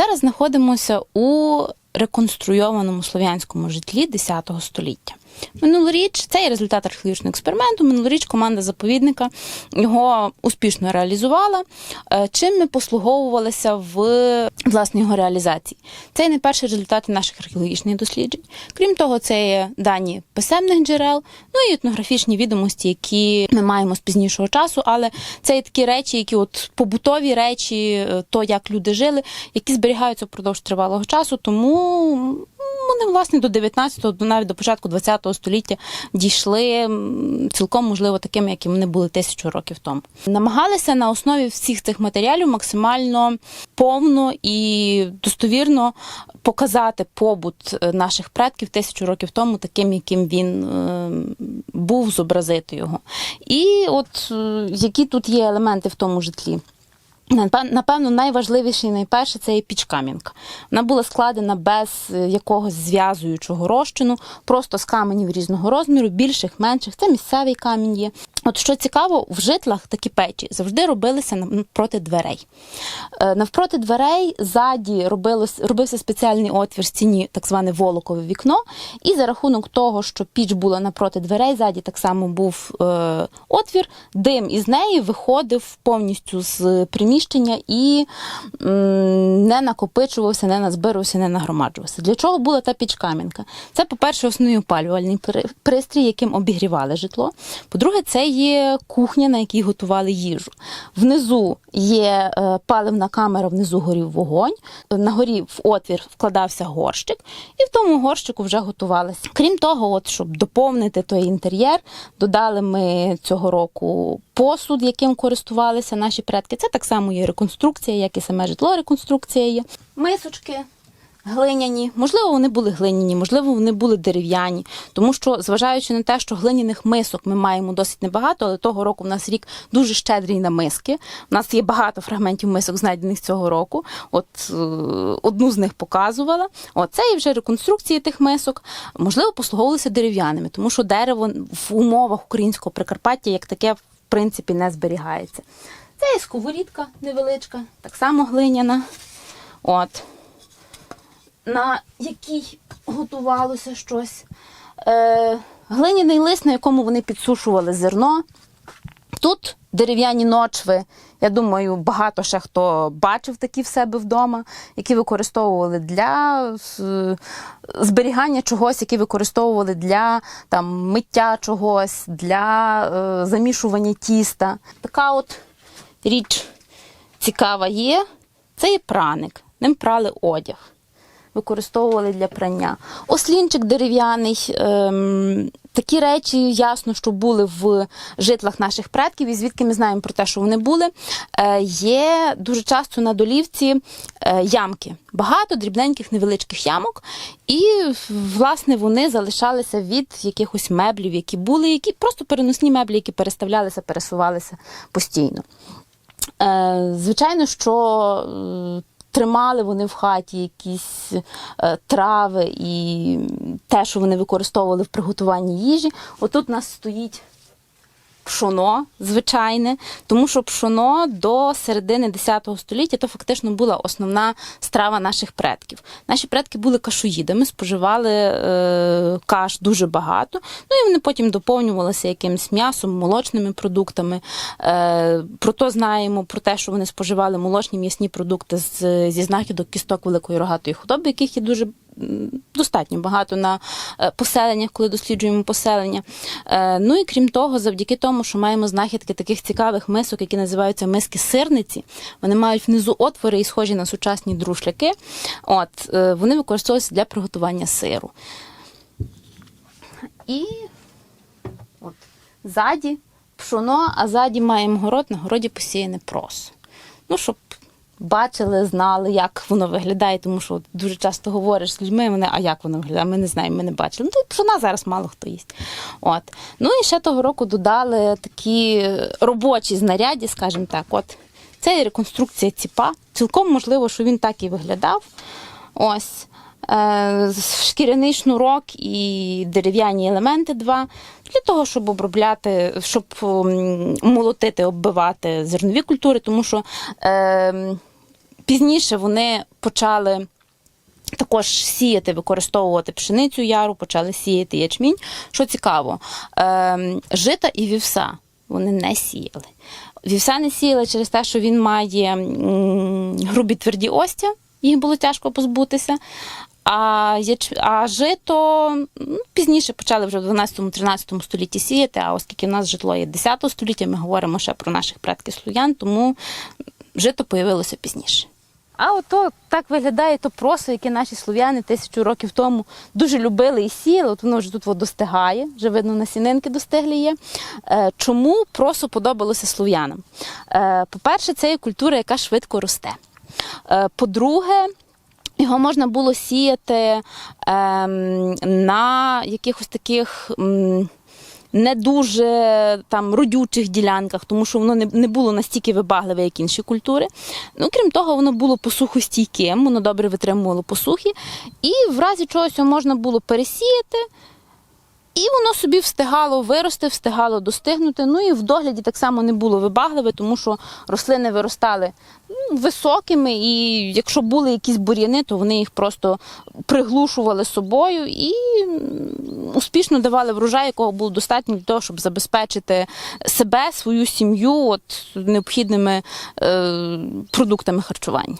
Зараз знаходимося у реконструйованому слов'янському житлі 10 століття. Минулоріч це є результат археологічного експерименту. Минулоріч команда заповідника його успішно реалізувала. Е, Чим ми послуговувалися в власне його реалізації? Це є найперші результати наших археологічних досліджень. Крім того, це є дані писемних джерел, ну і етнографічні відомості, які ми маємо з пізнішого часу, але це є такі речі, які от побутові речі, е, то як люди жили, які зберігаються впродовж тривалого часу. Тому вони власне до 19-го, до навіть до початку 20-го століття дійшли цілком можливо такими, які вони були тисячу років тому. Намагалися на основі всіх цих матеріалів максимально повно і достовірно показати побут е, наших предків тисячу років тому, таким, яким він е, був, зобразити його. І от е, які тут є елементи в тому житлі. Напев- Напевно, найважливіше і найперше це є пічкам'янка. Вона була складена без е, якогось зв'язуючого розчину, просто з каменів різного розміру, більших, менших. Це місцевий камінь є. От що цікаво, в житлах такі печі завжди робилися навпроти дверей. Е, Навпроти дверей ззаді робився спеціальний отвір в стіні, так зване волокове вікно. І за рахунок того, що піч була напроти дверей, ззаді так само був е, отвір, дим із неї виходив повністю з приміщення і м, не накопичувався, не назбирувався, не нагромаджувався. Для чого була та пічкам'янка? Це, по-перше, основний опалювальний пристрій, яким обігрівали житло. По-друге, це є кухня, на якій готували їжу. Внизу є е, паливна камера, внизу горів вогонь. На горі в отвір вкладався горщик, і в тому горщику вже готувалися. Крім того, от щоб доповнити той інтер'єр, додали ми цього року посуд, яким користувалися наші предки. Це так само є реконструкція, як і саме житло реконструкція є. Мисочки. Глиняні, можливо, вони були глиняні, можливо, вони були дерев'яні, тому що, зважаючи на те, що глиняних мисок ми маємо досить небагато, але того року в нас рік дуже щедрий на миски. У нас є багато фрагментів мисок, знайдених цього року. От е, одну з них показувала. От це і вже реконструкції тих мисок. Можливо, послуговувалися дерев'яними, тому що дерево в умовах українського Прикарпаття як таке в принципі не зберігається. Це і сковорідка невеличка, так само глиняна. От на якій готувалося щось. Е, глиняний лист, на якому вони підсушували зерно. Тут дерев'яні ночви. Я думаю, багато ще хто бачив такі в себе вдома, які використовували для зберігання чогось, які використовували для там, миття чогось, для е, замішування тіста. Така от річ цікава є. Це є праник. Ним прали одяг використовували для прання. Ослінчик дерев'яний. Ем, такі речі ясно, що були в житлах наших предків, і звідки ми знаємо про те, що вони були. Е, є дуже часто на долівці е, ямки. Багато дрібненьких невеличких ямок, і власне вони залишалися від якихось меблів, які були, які просто переносні меблі, які переставлялися, пересувалися постійно. Е, Звичайно, що тримали вони в хаті якісь е, трави і те, що вони використовували в приготуванні їжі. Отут у нас стоїть пшоно звичайне, тому що пшоно до середини 10 століття то фактично була основна страва наших предків. Наші предки були кашоїдами, споживали е, каш дуже багато. Ну і вони потім доповнювалися якимось м'ясом, молочними продуктами. Е, про то знаємо про те, що вони споживали молочні м'ясні продукти з, зі знахідок кісток великої рогатої худоби, яких є дуже достатньо багато на е, поселеннях, коли досліджуємо поселення. Е, Ну і крім того, завдяки тому, що маємо знахідки таких цікавих мисок, які називаються миски сирниці, вони мають внизу отвори і схожі на сучасні друшляки. От е, вони використовуються для приготування сиру. І от ззаді пшоно, а ззаді маємо город, на городі посіяне прос. Ну, щоб бачили, знали, як воно виглядає, тому що дуже часто говориш з людьми, вони, а як воно виглядає, ми не знаємо, ми не бачили. Ну, пшона зараз мало хто їсть. От. Ну і ще того року додали такі робочі знаряді, скажімо так. От. Це і реконструкція ціпа. Цілком можливо, що він так і виглядав. Ось. Е, Шкіряний шнурок і дерев'яні елементи два для того, щоб обробляти, щоб молотити, оббивати зернові культури, тому що е, Пізніше вони почали також сіяти, використовувати пшеницю яру, почали сіяти ячмінь. Що цікаво, е, жита і вівса вони не сіяли. Вівса не сіяли через те, що він має грубі тверді остя, їх було тяжко позбутися. А, яч... а жито ну, пізніше почали вже в 12-13 столітті сіяти, а оскільки в нас житло є 10 століття, ми говоримо ще про наших предків слов'ян, тому жито появилося пізніше. А ото так виглядає то просо, яке наші слов'яни тисячу років тому дуже любили і сіяли. От воно вже тут достигає, вже видно насінинки достиглі є. Е, Чому просо подобалося слов'янам? Е, По-перше, це є культура, яка швидко росте. Е, По-друге, його можна було сіяти ем, на якихось таких. Не дуже там родючих ділянках, тому що воно не, не було настільки вибагливе, як інші культури. Ну, крім того, воно було посухостійким, воно добре витримувало посухи, і в разі чогось його можна було пересіяти. І воно собі встигало вирости, встигало достигнути. Ну і в догляді так само не було вибагливе, тому що рослини виростали ну, високими, і якщо були якісь бур'яни, то вони їх просто приглушували собою і успішно давали врожай, якого було достатньо для того, щоб забезпечити себе, свою сім'ю от, необхідними е, продуктами харчування.